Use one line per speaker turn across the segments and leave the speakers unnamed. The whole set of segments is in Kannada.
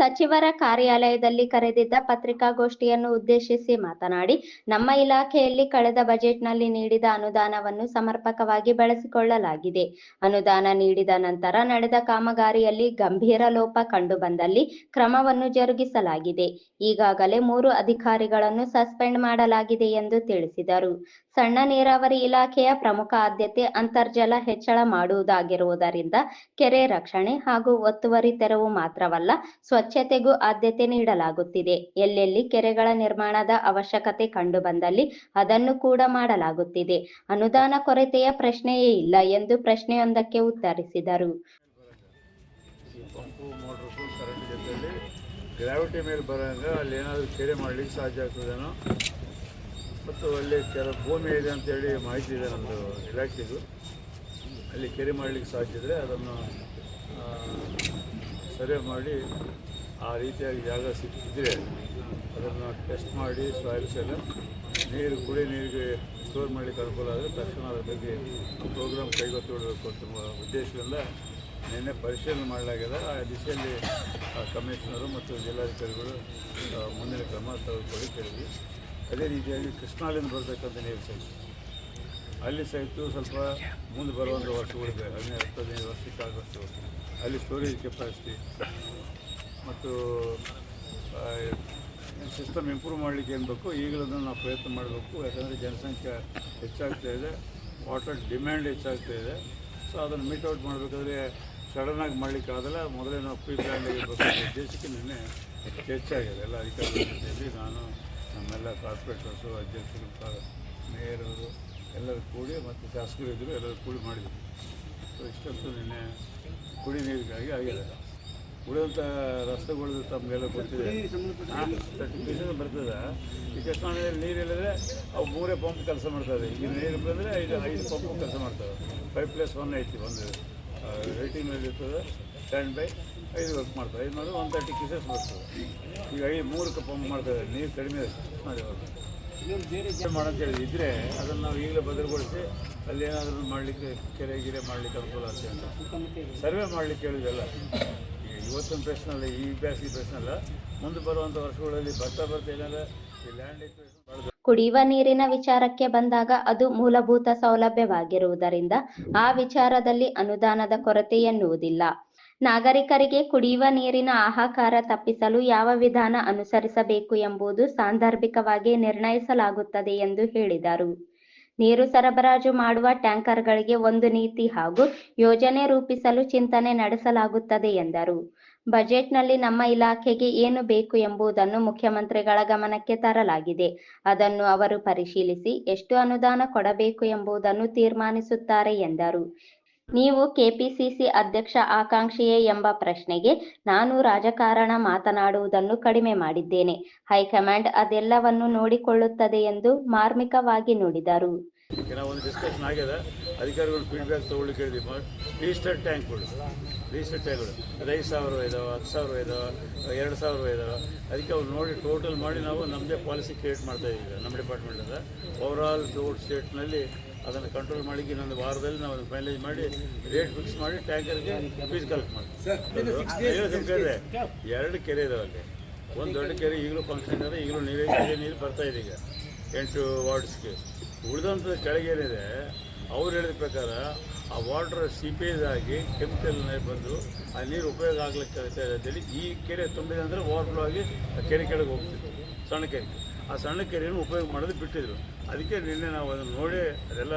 ಸಚಿವರ ಕಾರ್ಯಾಲಯದಲ್ಲಿ ಕರೆದಿದ್ದ ಪತ್ರಿಕಾಗೋಷ್ಠಿಯನ್ನು ಉದ್ದೇಶಿಸಿ ಮಾತನಾಡಿ, ನಮ್ಮ ಇಲಾಖೆಯಲ್ಲಿ ಕಳೆದ ಬಜೆಟ್ನಲ್ಲಿ ನೀಡಿದ ಅನುದಾನವನ್ನು ಸಮರ್ಪಕವಾಗಿ ಬಳಸಿಕೊಳ್ಳಲಾಗಿದೆ. ಅನುದಾನ ನೀಡಿದ ನಂತರ ನಡೆದ ಕಾಮಗಾರಿಯಲ್ಲಿ ಗಂಭೀರ ಲೋಪ ಕಂಡುಬಂದಲ್ಲಿ ಕ್ರಮವನ್ನು ಜರುಗಿಸಲಾಗಿದೆ. ಈಗಾಗಲೇ ಮೂರು ಅಧಿಕಾರಿಗಳನ್ನು ಸಸ್ಪೆಂಡ್ ಮಾಡಲಾಗಿದೆ ಎಂದು ತಿಳಿಸಿದರು. ಸಣ್ಣ ನೀರಾವರಿ ಇಲಾಖೆಯ ಪ್ರಮುಖ ಆದ್ಯತೆ ಅಂತರ್ಜಲ ಹೆಚ್ಚಳ ಮಾಡುವುದಾಗಿರುವುದರಿಂದ ಕೆರೆ ರಕ್ಷಣೆ ಹಾಗೂ ಒತ್ತುವರಿ ತೆರವು ಮಾತ್ರವಲ್ಲ ಸ್ವಚ್ಛತೆಗೂ ಆದ್ಯತೆ ನೀಡಲಾಗುತ್ತಿದೆ. ಎಲ್ಲೆಲ್ಲಿ ಕೆರೆಗಳ ನಿರ್ಮಾಣದ ಅವಶ್ಯಕತೆ ಕಂಡುಬಂದಲ್ಲಿ ಅದನ್ನು ಕೂಡ ಮಾಡಲಾಗುತ್ತಿದೆ. ಅನುದಾನ ಕೊರತೆಯ ಪ್ರಶ್ನೆಯೇ ಇಲ್ಲ ಎಂದು ಪ್ರಶ್ನೆಯೊಂದಕ್ಕೆ ಉತ್ತರಿಸಿದರು.
ಗ್ರಾವಿಟಿ ಮೇಲೆ ಬರೋಂಗ ಅಲ್ಲಿ ಏನಾದರೂ ಕೆರೆ ಮಾಡಲಿಕ್ಕೆ ಸಾಧ್ಯ ಆಗ್ತದೇನೋ ಮತ್ತು ಅಲ್ಲಿ ಕೆಲವು ಭೂಮಿ ಇದೆ ಅಂತೇಳಿ ಮಾಹಿತಿ ಇದೆ ನಮ್ಮದು ಇಲಾಖೆದು. ಅಲ್ಲಿ ಕೆರೆ ಮಾಡಲಿಕ್ಕೆ ಸಾಧ್ಯ ಇದ್ದರೆ ಅದನ್ನು ಸರ್ವೆ ಮಾಡಿ ಆ ರೀತಿಯಾಗಿ ಜಾಗ ಸಿಕ್ಕಿದ್ರೆ ಅದನ್ನು ಟೆಸ್ಟ್ ಮಾಡಿ ಸಾಯಿಲ್ಸ್ ಎಲ್ಲ ನೀರು, ಕುಡಿ ನೀರಿಗೆ ಸ್ಟೋರ್ ಮಾಡಲಿಕ್ಕೆ ಅನುಕೂಲ ಆದರೆ ತಕ್ಷಣ ಅದರ ಬಗ್ಗೆ ಪ್ರೋಗ್ರಾಮ್ ಕೈಗೊತ್ತಿಡಬೇಕು ಅಂತ ಉದ್ದೇಶದಿಂದ ನಿನ್ನೆ ಪರಿಶೀಲನೆ ಮಾಡಲಾಗಿದೆ. ಆ ದಿಶೆಯಲ್ಲಿ ಕಮಿಷನರು ಮತ್ತು ಜಿಲ್ಲಾಧಿಕಾರಿಗಳು ಮುಂದಿನ ಕ್ರಮ ತೆಗೆದುಕೊಳ್ಳಿ ಅದೇ ರೀತಿಯಾಗಿ ಕೃಷ್ಣಾಲಿಂದ ಬರತಕ್ಕಂಥ ನೀರು ಸಹಿತ. ಅಲ್ಲಿ ಸಹಿತ ಸ್ವಲ್ಪ ಮುಂದೆ ಬರುವಂಥ ವರ್ಷಗಳಿದೆ. ಹದಿನೈದು ಹತ್ತು ಹದಿನೈದು ವರ್ಷಕ್ಕಾಗಷ್ಟು ಅಲ್ಲಿ ಸ್ಟೋರೇಜ್ ಕೆಪಾಸಿಟಿ ಮತ್ತು ಸಿಸ್ಟಮ್ ಇಂಪ್ರೂವ್ ಮಾಡಲಿಕ್ಕೆ ಏನು ಬೇಕು ಈಗಲೂ ನಾವು ಪ್ರಯತ್ನ ಮಾಡಬೇಕು. ಯಾಕಂದರೆ ಜನಸಂಖ್ಯೆ ಹೆಚ್ಚಾಗ್ತಾ ಇದೆ, ವಾಟರ್ ಡಿಮ್ಯಾಂಡ್ ಹೆಚ್ಚಾಗ್ತಾ ಇದೆ. ಸೊ, ಅದನ್ನು ಮೀಟ್ ಔಟ್ ಮಾಡಬೇಕಾದ್ರೆ ಸಡನ್ನಾಗಿ ಮಾಡಲಿಕ್ಕೆ ಆಗಲ್ಲ. ಮೊದಲೇ ನಾವು ಪ್ರೀ ಪ್ಲ್ಯಾಂಡ್ ಉದ್ದೇಶಕ್ಕೆ ನಿನ್ನೆ ಹೆಚ್ಚಾಗಿದೆ. ಎಲ್ಲ ಅಧಿಕಾರಿಗಳ ಜೊತೆಯಲ್ಲಿ ನಾನು, ನಮ್ಮೆಲ್ಲ ಕಾರ್ಪೊರೇಟರ್ಸು, ಅಧ್ಯಕ್ಷರು ಮೇಯರವರು ಎಲ್ಲರೂ ಕೂಡಿ ಮತ್ತು ಶಾಸಕರು ಇದ್ದರು ಎಲ್ಲರೂ ಕೂಡಿ ಮಾಡಿದ್ವಿ. ಸೊ, ಇಷ್ಟೊತ್ತು ನಿನ್ನೆ ಕುಡಿ ನೀರಿಗಾಗಿ ಆಗಿದೆ. ಉಳಿದಂಥ ರಸ್ತೆಗಳು ತಮಗೆಲ್ಲ ಗೊತ್ತಿದೆ ಪೀಸಸ್ ಬರ್ತದೆ. ಈ ನೀರು ನೀರಿಲ್ಲದೆ ಅವು ಮೂರೇ ಪಂಪ್ ಕೆಲಸ ಮಾಡ್ತದೆ. ಈಗ ನೀರು ಬಂದರೆ ಐದು ಐದು ಪಂಪ್ ಕೆಲಸ ಮಾಡ್ತವೆ. ಫೈವ್ ಪ್ಲಸ್ ಒನ್ ಐತಿ ಒಂದು ರೇಟಿಂಗ್ ಮೇಲೆ ಇರ್ತದೆ. ಸ್ಟ್ಯಾಂಡ್ ಬೈ ಐದು ವರ್ಕ್ ಮಾಡ್ತಾರೆ ಐದು ಮಾಡಿದ್ರೆ ಒನ್ ತರ್ಟಿ ಕಿಸಸ್ ಬರ್ತದೆ. ಈಗ ಐದು ಮೂರಕ್ಕೆ ಪಂಪ್ ಮಾಡ್ತದೆ. ನೀರು ಕಡಿಮೆ ಇದೆ ಕೃಷ್ಣಾದೇವರು ಮಾಡಂತೇಳಿ ಇದ್ದರೆ ಅದನ್ನು ನಾವು ಈಗಲೇ ಭದ್ರಗೊಳಿಸಿ ಅಲ್ಲಿ ಏನಾದರೂ ಮಾಡಲಿಕ್ಕೆ ಕೆರೆ ಗಿರೆ ಮಾಡಲಿಕ್ಕೆ ಅನುಕೂಲ ಅಂತ. ಸರ್ವೆ ಮಾಡಲಿಕ್ಕೆ ಹೇಳಿದೆಲ್ಲ ಇವತ್ತಿನ ಪ್ರಶ್ನೆ ಅಲ್ಲ ಈ ಬೇಸಿಗೆ ಪ್ರಶ್ನೆ ಅಲ್ಲ ಮುಂದೆ ಬರುವಂತ ವರ್ಷಗಳಲ್ಲಿ ಬರ್ತಾ ಬರ್ತಾ ಏನಂದ್ರೆ ಈ ಲ್ಯಾಂಡ್
ಕುಡಿಯುವ ನೀರಿನ ವಿಚಾರಕ್ಕೆ ಬಂದಾಗ ಅದು ಮೂಲಭೂತ ಸೌಲಭ್ಯವಾಗಿರುವುದರಿಂದ ಆ ವಿಚಾರದಲ್ಲಿ ಅನುದಾನದ ಕೊರತೆ ಎನ್ನುವುದಿಲ್ಲ. ನಾಗರಿಕರಿಗೆ ಕುಡಿಯುವ ನೀರಿನ ಆಹಾಕಾರ ತಪ್ಪಿಸಲು ಯಾವ ವಿಧಾನ ಅನುಸರಿಸಬೇಕು ಎಂಬುದು ಸಾಂದರ್ಭಿಕವಾಗಿ ನಿರ್ಣಯಿಸಲಾಗುತ್ತದೆ ಎಂದು ಹೇಳಿದರು. ನೀರು ಸರಬರಾಜು ಮಾಡುವ ಟ್ಯಾಂಕರ್ಗಳಿಗೆ ಒಂದು ನೀತಿ ಹಾಗೂ ಯೋಜನೆ ರೂಪಿಸಲು ಚಿಂತನೆ ನಡೆಸಲಾಗುತ್ತದೆ ಎಂದರು. ಬಜೆಟ್ನಲ್ಲಿ ನಮ್ಮ ಇಲಾಖೆಗೆ ಏನು ಬೇಕು ಎಂಬುದನ್ನು ಮುಖ್ಯಮಂತ್ರಿಗಳ ಗಮನಕ್ಕೆ ತರಲಾಗಿದೆ. ಅದನ್ನು ಅವರು ಪರಿಶೀಲಿಸಿ ಎಷ್ಟು ಅನುದಾನ ಕೊಡಬೇಕು ಎಂಬುದನ್ನು ತೀರ್ಮಾನಿಸುತ್ತಾರೆ ಎಂದರು. ನೀವು ಕೆಪಿಸಿಸಿ ಅಧ್ಯಕ್ಷ ಆಕಾಂಕ್ಷಿಯೇ ಎಂಬ ಪ್ರಶ್ನೆಗೆ ನಾನು ರಾಜಕಾರಣ ಮಾತನಾಡುವುದನ್ನು ಕಡಿಮೆ ಮಾಡಿದ್ದೇನೆ. ಹೈಕಮಾಂಡ್ ಅದೆಲ್ಲವನ್ನು ನೋಡಿಕೊಳ್ಳುತ್ತದೆ ಎಂದು ಮಾರ್ಮಿಕವಾಗಿ ನುಡಿದರು.
ಒಂದು ಡಿಸ್ಕಷನ್ ಆಗಿದೆ. ಅಧಿಕಾರಿಗಳು ಫೀಡ್ಬ್ಯಾಕ್ ತೊಗೊಳ್ಳಿಕ್ಕೆ ಹೇಳಿದ್ವಿ ರಿಜಿಸ್ಟರ್ ಟ್ಯಾಂಕ್ಗಳು ರಿಜಿಸ್ಟರ್ ಟ್ಯಾಂಕ್ಗಳು ಅದು ಐದು ಸಾವಿರ ಇದಾವೆ ಹತ್ತು ಸಾವಿರ ಇದಾವೆ, ಎರಡು ಸಾವಿರ ಇದಾವೆ. ಅದಕ್ಕೆ ಅವ್ರು ನೋಡಿ ಟೋಟಲ್ ಮಾಡಿ ನಾವು ನಮ್ಮದೇ ಪಾಲಿಸಿ ಕ್ರಿಯೇಟ್ ಮಾಡ್ತಾ ಇದ್ದೀವಿ ನಮ್ಮ ಡಿಪಾರ್ಟ್ಮೆಂಟಿಂದ ಆಲ್ ಟೋಟ್ ಸ್ಟೇಟ್ನಲ್ಲಿ ಅದನ್ನು ಕಂಟ್ರೋಲ್ ಮಾಡಿ ಇನ್ನೊಂದು ವಾರದಲ್ಲಿ ನಾವು ಅದನ್ನು ಫೈನಲೈಸ್ ಮಾಡಿ ರೇಟ್ ಫಿಕ್ಸ್ ಮಾಡಿ ಟ್ಯಾಂಕರ್ಗೆ ಫೀಸ್ ಕಲೆಕ್ಟ್ ಮಾಡ್ತೀವಿ ಎರಡು ಕೆರೆ ಇದಾವೆ ಅಲ್ಲಿ. ಒಂದು ದೊಡ್ಡ ಕೆರೆ ಈಗಲೂ ಫಂಕ್ಷನ್ ಇದೆ ಈಗಲೂ ನೀರೇ ನೀರು ಬರ್ತಾ ಇದೆ ಈಗ. ಎಂಟು ವಾರ್ಡ್ಸ್ಗೆ ಉಳಿದಂಥದ್ದು ಕೆಳಗೇನಿದೆ ಅವ್ರು ಹೇಳಿದ ಪ್ರಕಾರ ಆ ವಾಟರ್ ಸೀಪೇಜ್ ಆಗಿ ಕೆಮಿಕಲ್ ಬಂದು ಆ ನೀರು ಉಪಯೋಗ ಆಗ್ಲಿಕ್ಕೆ ಅಂತೇಳಿ ಈ ಕೆರೆ ತುಂಬಿದೆ ಅಂದರೆ ಓವರ್ಫ್ಲೋ ಆಗಿ ಆ ಕೆರೆ ಕೆಳಗೆ ಹೋಗ್ತಿತ್ತು ಸಣ್ಣ ಕೆರೆ. ಆ ಸಣ್ಣ ಕೆರೆಯನ್ನು ಉಪಯೋಗ ಮಾಡೋದು ಬಿಟ್ಟಿದ್ರು. ಅದಕ್ಕೆ ನಿನ್ನೆ ನಾವು ಅದನ್ನು ನೋಡಿ ಅದೆಲ್ಲ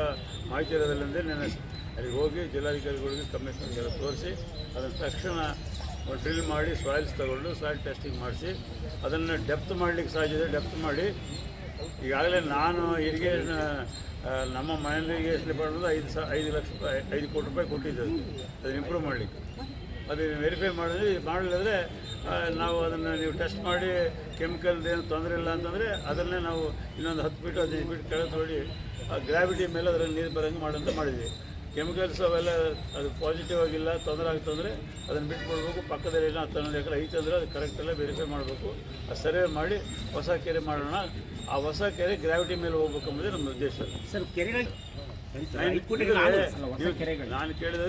ಮಾಹಿತಿ ಇರೋದಲ್ಲಿಂದ ನಿನ್ನೆ ಅಲ್ಲಿಗೆ ಹೋಗಿ ಜಿಲ್ಲಾಧಿಕಾರಿಗಳಿಗೆ ಕಮಿಷನರ್ಗೆಲ್ಲ ತೋರಿಸಿ ಅದನ್ನು ತಕ್ಷಣ ಡ್ರಿಲ್ ಮಾಡಿ ಸಾಯಿಲ್ಸ್ ತಗೊಂಡು ಸಾಯಿಲ್ ಟೆಸ್ಟಿಂಗ್ ಮಾಡಿಸಿ ಅದನ್ನು ಡೆಪ್ತ್ ಮಾಡಲಿಕ್ಕೆ ಸಾಧ್ಯ ಇದೆ. ಡೆಪ್ತ್ ಮಾಡಿ ಈಗಾಗಲೇ ನಾನು ಇರಿಗೇಷನ್ ನಮ್ಮ ಮನೆಯಲ್ಲಿ ಇರಿಗೇಷನ್ ಡಿಪಾರ್ಟ್ಮೆಂಟ್ ಐದು ಸಾ, ಐದು ಲಕ್ಷ ರೂಪಾಯಿ, ಐದು ಕೋಟಿ ರೂಪಾಯಿ ಕೊಟ್ಟಿದ್ದೆ. ಅದನ್ನು ಇಂಪ್ರೂವ್ ಮಾಡಲಿಕ್ಕೆ. ಅದನ್ನು ವೆರಿಫೈ ಮಾಡಿದ್ವಿ. ಮಾಡಲಿಲ್ಲದ್ರೆ ನಾವು ಅದನ್ನು ನೀವು ಟೆಸ್ಟ್ ಮಾಡಿ ಕೆಮಿಕಲ್ ಏನು ತೊಂದರೆ ಇಲ್ಲ ಅಂತಂದರೆ ಅದನ್ನೇ ನಾವು ಇನ್ನೊಂದು ಹತ್ತು ಫೀಟ್ ಹದಿನೈದು ಫೀಟ್ ಕೆಳಗೆ ನೋಡಿ ಆ ಗ್ರಾವಿಟಿ ಮೇಲೆ ಅದರಲ್ಲಿ ನೀರು ಬರೋಂಗೆ ಮಾಡಂತ ಮಾಡಿದ್ವಿ. ಕೆಮಿಕಲ್ಸ್ ಅವೆಲ್ಲ ಅದು ಪಾಸಿಟಿವ್ ಆಗಿಲ್ಲ, ತೊಂದರೆ ಆಗ್ತಂದರೆ ಅದನ್ನು ಬಿಟ್ಕೊಡ್ಬೇಕು. ಪಕ್ಕದಲ್ಲಿ ಏನೋ ಹತ್ತೊಂದು ಎಕರೆ ಐತೆ ಅಂದರೆ ಅದು ಕರೆಕ್ಟೆಲ್ಲ ವೆರಿಫೈ ಮಾಡಬೇಕು. ಆ ಸರ್ವೆ ಮಾಡಿ, ಹೊಸ ಕೆರೆ ಮಾಡೋಣ. ಆ ಹೊಸ ಕೆರೆ ಗ್ರಾವಿಟಿ ಮೇಲೆ ಹೋಗ್ಬೇಕು ಎಂಬುದೇ ನಮ್ಮ ಉದ್ದೇಶ.
ಸರ್ ಕೆರೆಗಳು
ನಾನು
ಕೇಳಿದಾಗ
ಕೇಳಿದ್ರೆ ನಾನು ಕೇಳಿದ್ರೆ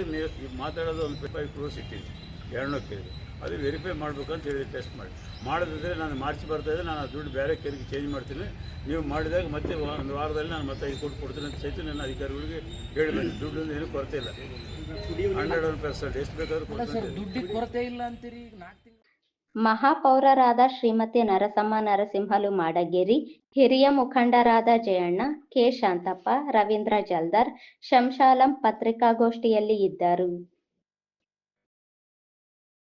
ಮಾತಾಡೋದು ಒಂದು ಫೈವ್ ಕ್ಲೋಸ್ ಇಟ್ಟಿದ್ದೆ ಎರಡನೂ ಕೇಳಿದೆ ಅದು ವೆರಿಫೈ ಮಾಡಬೇಕು ಅಂತ ಹೇಳಿ ಟೆಸ್ಟ್ ಮಾಡಿ. ಮಾಡದಿದ್ದರೆ ನಾನು ಮಾರ್ಚ್ ಬರ್ತಾ ಇದ್ದೆ ನಾನು ಆ ದುಡ್ಡು ಬೇರೆ ಕೆರೆಗೆ ಚೇಂಜ್ ಮಾಡ್ತೀನಿ. ನೀವು ಮಾಡಿದಾಗ ಮತ್ತೆ ಒಂದು ವಾರದಲ್ಲಿ ನಾನು ಮತ್ತೆ ಐದು ಕೋಟಿ ಕೊಡ್ತೀನಿ ಅಂತ ಸಹಿತ ನನ್ನ ಅಧಿಕಾರಿಗಳಿಗೆ ಹೇಳಬೇಕು ದುಡ್ಡು ಏನೂ ಕೊರತೆ ಇಲ್ಲ. ಹಂಡ್ರೆಡ್ ಒನ್ ಪರ್ಸೆಂಟ್ ಎಷ್ಟು ಬೇಕಾದರೂ ಕೊಡ್ತೀನಿ
ದುಡ್ಡಿಗೆ ಕೊರತೆ ಇಲ್ಲ ಅಂತೀರಿ? ನಾಲ್ಕು ತಿಂಗಳು
ಮಹಾಪೌರರಾದ ಶ್ರೀಮತಿ ನರಸಮ್ಮ, ನರಸಿಂಹಲು ಮಾಡಗೇರಿ, ಹಿರಿಯ ಮುಖಂಡರಾದ ಜಯಣ್ಣ, ಕೆ. ಶಾಂತಪ್ಪ, ರವೀಂದ್ರ ಜಲ್ದಾರ್, ಶಂಶಾಲಂ ಪತ್ರಿಕಾಗೋಷ್ಠಿಯಲ್ಲಿ ಇದ್ದರು.